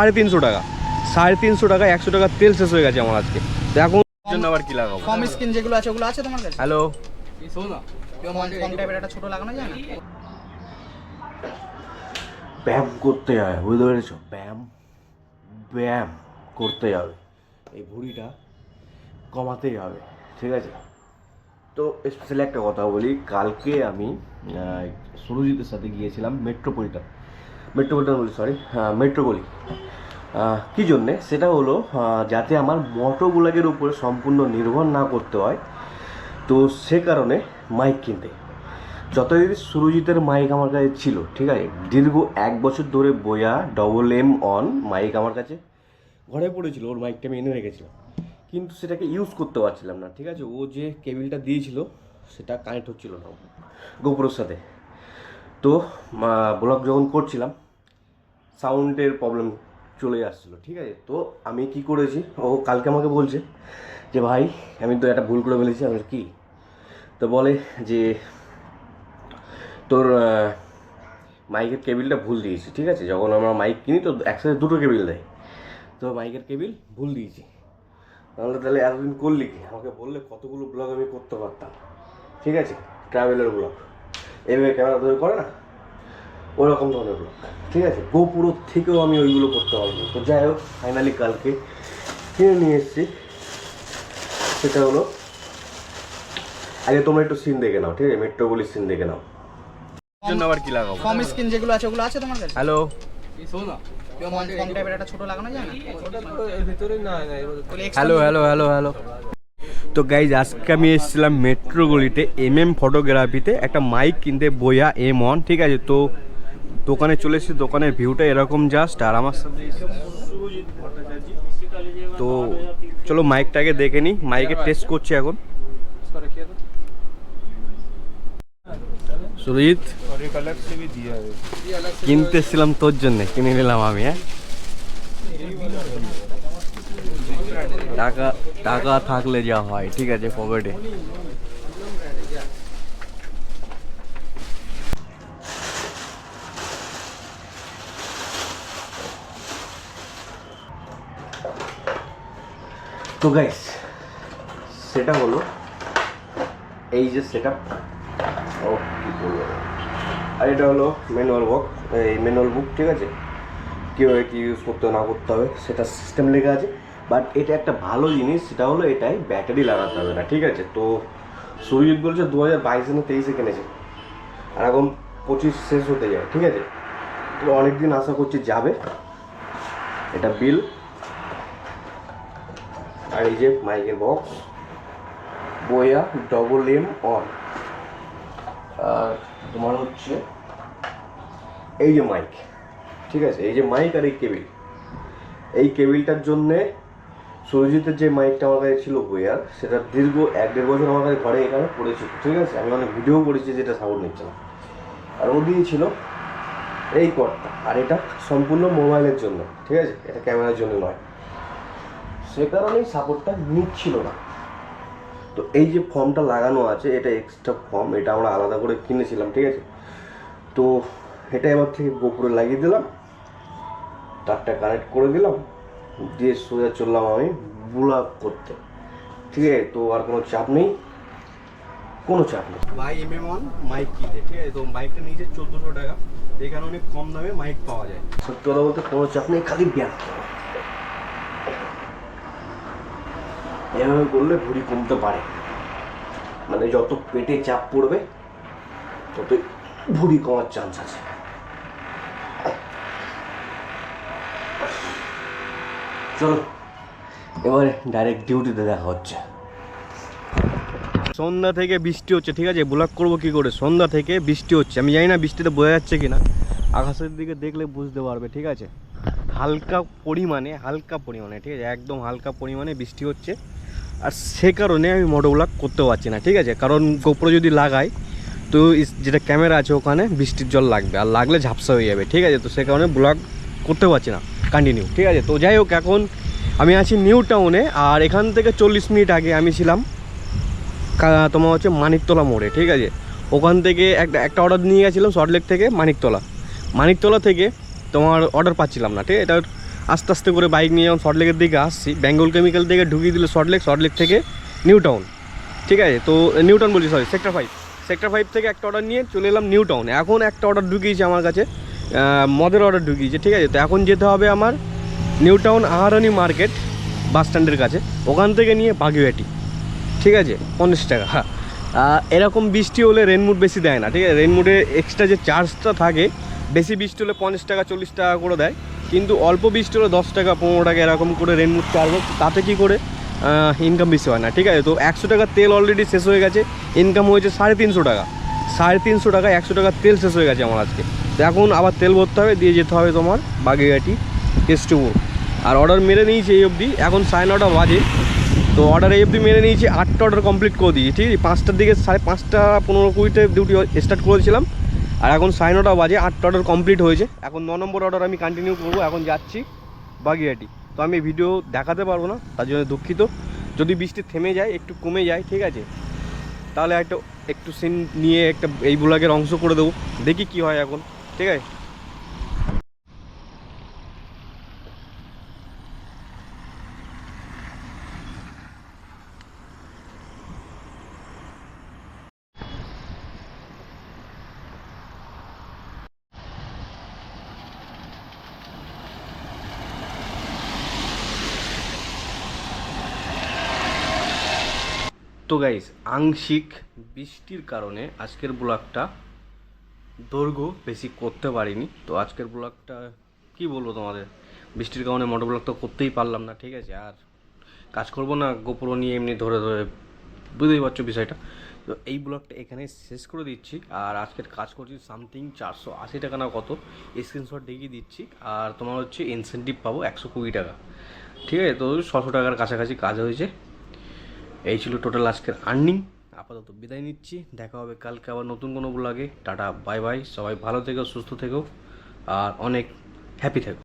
সাড়ে তিনশো টাকা। সাড়ে তিনশো টাকা একশো টাকা তেল শেষ হয়ে গেছে আমার আজকে। তো এখন জন্য আবার কি লাগাবো? কম স্কিন যেগুলো আছে ওগুলো আছে তোমার কাছে হ্যালো ছোট লাগানো যায় না? ব্যায়াম করতে হবে বুঝতে পেরেছ? ব্যায়াম ব্যায়াম করতে হবে। এই ভুঁড়িটা কমাতেই হবে ঠিক আছে? তো স্পেশালি একটা কথা বলি কালকে আমি সুরজিতের সাথে গিয়েছিলাম মেট্রোপলিটন মেট্রোপলিটন বলি সরি মেট্রোপলি কী জন্যে? সেটা হলো যাতে আমার মোটোগুলাগের উপরে সম্পূর্ণ নির্ভর না করতে হয়, তো সে কারণে মাইক কিনতে। যতদিন সুরজিতের মাইক আমার কাছে ছিল, ঠিক আছে, দীর্ঘ এক বছর ধরে বয়া ডবল এম অন মাইক আমার কাছে ঘরে পড়েছিল, ওর মাইকটা আমি এনে রেখেছিলাম। কিন্তু সেটাকে ইউজ করতে পারছিলাম না, ঠিক আছে, ও যে কেবিলটা দিয়েছিল, সেটা কানেক্ট হচ্ছিল না। গোপুরের সাথে। তো ব্লগ যখন করছিলাম সাউন্ডের প্রবলেম চলে আসছিল, ঠিক আছে? তো আমি কি করেছি, ও কালকে আমাকে বলছে যে, ভাই, আমি তো একটা ভুল করে ফেলেছি। আমি কি? তো বলে যে, তোর মাইকের কেবিলটা ভুল দিয়েছি, ঠিক আছে? যখন আমরা মাইক কিনি, তো একসাথে দুটো কেবিল দেয়। তো মাইকের কেবিল ভুল দিয়েছি। তাহলে তাহলে এতদিন করলি কি? আমাকে বললে, কতগুলো ব্লগ আমি করতে পারতাম। ঠিক আছে? ট্রাভেলের ব্লগ এভাবে ক্যামেরা ধরে করে না? ওরকম ধরনের ব্লগ ঠিক আছে? গোপুরো থেকেও আমি ওইগুলো করতে পারব। তো যাই হোক ফাইনালি কালকে কিনে নিয়ে এসেছি। সেটা হলো আগে তোমরা একটু সিন দেখে নাও ঠিক আছে? মেট্রোপলিস সিন দেখে নাও। জন্য আবার কি লাগাবো? কম স্কিন যেগুলো আছে ওগুলো আছে তোমার কাছে hello hello hello hello hello তো গাইজ আজকে আমি এসেছিলাম মেট্রো গলিতে এম এম ফটোগ্রাফিতে একটা মাইক কিনতে বইয়া এম অন ঠিক আছে? তো দোকানে চলে এসেছি দোকানের ভিউটা এরকম জাস্ট আর আমার সাথে তো চলো মাইকটাকে দেখে নিই মাইকে টেস্ট করছি এখন। সুরজিৎ কিনতে এসেছিলাম তোর জন্য কিনে নিলাম আমি হ্যাঁ? টাকা টাকা থাকলে যা হয়, ঠিক আছে পকেটে তো গাইস সেটা হলো। এই যে সেট ও, কী বলব। আর এটা হলো ম্যানুয়াল বুক এই ম্যানুয়াল বুক ঠিক আছে? কীভাবে কী ইউজ করতে না করতে হবে, সেটা সিস্টেম লেখা আছে। বাট এটা একটা ভালো জিনিস, সেটা হলো এটাই ব্যাটারি লাগাতে হবে না, ঠিক আছে? তো সুরজিৎ বলছে দু হাজার বাইশে না তেইশে কিনেছে। আর এখন পঁচিশ শেষ হতে যায় ঠিক আছে? তো অনেক দিন আশা করছি যাবে। এটা বিল আর এই যে মাইকের বক্স বইয়া ডবল এম অন আর তোমার হচ্ছে এই যে মাইক ঠিক আছে? এই যে মাইক আর এই কেবিল এই কেবিলটার জন্যে সুরজিতের যে মাইকটা আমার কাছে ছিল বইয়ার সেটা দীর্ঘ এক দেড় বছর আমার কাছে ঘরে এখানে পড়েছিল ঠিক আছে? আমি অনেক ভিডিও করেছি যেটা সাপোর্ট নিচ্ছে না আর ও দিয়েছিল এই কর্ডটা আর এটা সম্পূর্ণ মোবাইলের জন্য। ঠিক আছে? এটা ক্যামেরার জন্য নয়। সে কারণেই সাপোর্টটা নিচ্ছিল না। তো এই যে ফর্মটা লাগানো আছে, এটা এক্সট্রা ফর্ম এটা আমরা আলাদা করে কিনেছিলাম, ঠিক আছে? তো এটা এবার থেকে গোপুরে লাগিয়ে দিলাম। তারটা কানেক্ট করে দিলাম। দিয়ে সোজা চললাম আমি বুলা করতে। ঠিক আছে? তো আর কোনো চাপ নেই। কোনো চাপ নেই। ভাই এম এম ওয়ান মাইক কিনতে ঠিক আছে? তো মাইকটা নিচে চোদ্দোশো টাকা। এখানে অনেক কম দামে মাইক পাওয়া যায়। সত্যি কথা বলতে কোনো চাপ নেই খালি ব্যায়াম। এভাবে করলে ভুঁড়ি কমতে পারে। মানে যত পেটে চাপ পড়বে তত ভুঁড়ি কমার চান্স আছে। চলো। এবারে ডাইরেক্ট ডিউটিতে দেখা হচ্ছে। সন্ধ্যা থেকে বৃষ্টি হচ্ছে, ঠিক আছে? ব্লগ করব কি করে? সন্ধ্যা থেকে বৃষ্টি হচ্ছে। আমি জানি না বৃষ্টিতে বোঝা যাচ্ছে কি না আকাশের দিকে দেখলে বুঝতে পারবে, ঠিক আছে? হালকা পরিমাণে হালকা পরিমাণে, ঠিক আছে? একদম হালকা পরিমাণে বৃষ্টি হচ্ছে। আর সে কারণে আমি মোটো ব্লগ করতে পারছি না, ঠিক আছে? কারণ গোপ্রো যদি লাগাই, তো যেটা ক্যামেরা আছে ওখানে, বৃষ্টির জল লাগবে। আর লাগলে ঝাপসা হয়ে যাবে, ঠিক আছে? তো সে কারণে ব্লগ করতে পারছি না। কন্টিনিউ ঠিক আছে? তো যাই হোক, এখন আমি আছি নিউ টাউনে, আর এখান থেকে চল্লিশ মিনিট আগে আমি ছিলাম তোমার হচ্ছে মানিকতলা মোড়ে, ঠিক আছে? ওখান থেকে একটা একটা অর্ডার নিয়ে গেছিলাম সল্টলেক থেকে মানিকতলা। মানিকতলা থেকে তোমার অর্ডার পাচ্ছিলাম না, ঠিক? এটা আস্তে আস্তে করে বাইক নিয়ে যখন সল্টলেকের দিকে আসছি বেঙ্গল কেমিক্যাল থেকে ঢুকিয়ে দিল সল্টলেক সল্টলেক থেকে নিউ টাউন, ঠিক আছে? তো নিউ টাউন বলছি sorry sector five sector five থেকে একটা অর্ডার নিয়ে চলে এলাম নিউ টাউন। এখন একটা অর্ডার ঢুকিয়েছে আমার কাছে মদের অর্ডার ঢুকিয়েছে, ঠিক আছে? তো এখন যেতে হবে আমার new town Aharani market bus স্ট্যান্ডের কাছে। ওখান থেকে নিয়ে বাগুইয়াটি ঠিক আছে? পঞ্চাশ টাকা। হ্যাঁ এরকম বৃষ্টি হলে রেনমুট বেশি দেয় না, ঠিক আছে? রেনমুটে এক্সট্রা যে চার্জটা থাকে, বেশি বৃষ্টি হলে পঞ্চাশ টাকা, চল্লিশ টাকা করে দেয়। কিন্তু অল্প বৃষ্টি হলে দশ টাকা, পনেরো টাকা এরকম করে রেনমুট চার্জ তাতে কী করে? ইনকাম বেশি হয় না, ঠিক আছে? তো একশো টাকার তেল অলরেডি শেষ হয়ে গেছে। ইনকাম হয়েছে সাড়ে তিনশো টাকা। সাড়ে তিনশো টাকা, একশো টাকার তেল শেষ হয়ে গেছে আমার আজকে। তো এখন আবার তেল ভরতে হবে, দিয়ে যেতে হবে তোমার বাগেঘাটি এসটুমো আর অর্ডার মেরে নিয়েছি এই অবধি, এখন সাড়ে নটা বাজে। তো অর্ডার এই অবধি মেরে নিয়েছি, আটটা অর্ডার কমপ্লিট করে দিয়েছি, ঠিক আছে? পাঁচটার দিকে সাড়ে পাঁচটা পনেরো কুড়িতে ডিউটি স্টার্ট করেছিলাম। আর এখন সাড়ে নটা বাজে, আটটা অর্ডার কমপ্লিট হয়েছে। এখন ন নম্বর অর্ডার আমি কন্টিনিউ করব, এখন যাচ্ছি বাগিয়াটি তো আমি ভিডিও দেখাতে পারব না, তার জন্য দুঃখিত। যদি বৃষ্টি থেমে যায়, একটু কমে যায়, ঠিক আছে? তাহলে একটা, একটু সিন নিয়ে একটা এই ব্লগের অংশ করে দেবো। দেখি কি হয় এখন, ঠিক আছে? তো গাইস আংশিক বৃষ্টির কারণে আজকের ব্লগটা দৈর্ঘ্য বেশি করতে পারিনি। তো আজকের ব্লগটা কি বলব তোমাদের? বৃষ্টির কারণে মোটর ব্লগ তো করতেই পারলাম না, ঠিক আছে? আর কাজ করব না গোপুরো নিয়ে এমনি ধরে ধরে, বুঝতেই পারছ বিষয়টা। তো এই ব্লগটা এখানে শেষ করে দিচ্ছি। আর আজকের কাজ করছি সামথিং চারশো আশি টাকা না কত স্ক্রিনশট দেখিয়ে দিচ্ছি। আর তোমার হচ্ছে ইনসেন্টিভ পাবো একশো কুড়ি টাকা। ঠিক আছে? তো ছশো টাকার কাছাকাছি কাজ হয়েছে। এই ছিল টোটাল আজকের আর্নিং আপাতত বিদায় নিচ্ছি। দেখা হবে কালকে আবার নতুন কোনো ব্লগে টাটা বাই বাই সবাই ভালো থেকো, সুস্থ থেকো। আর অনেক হ্যাপি থেকো।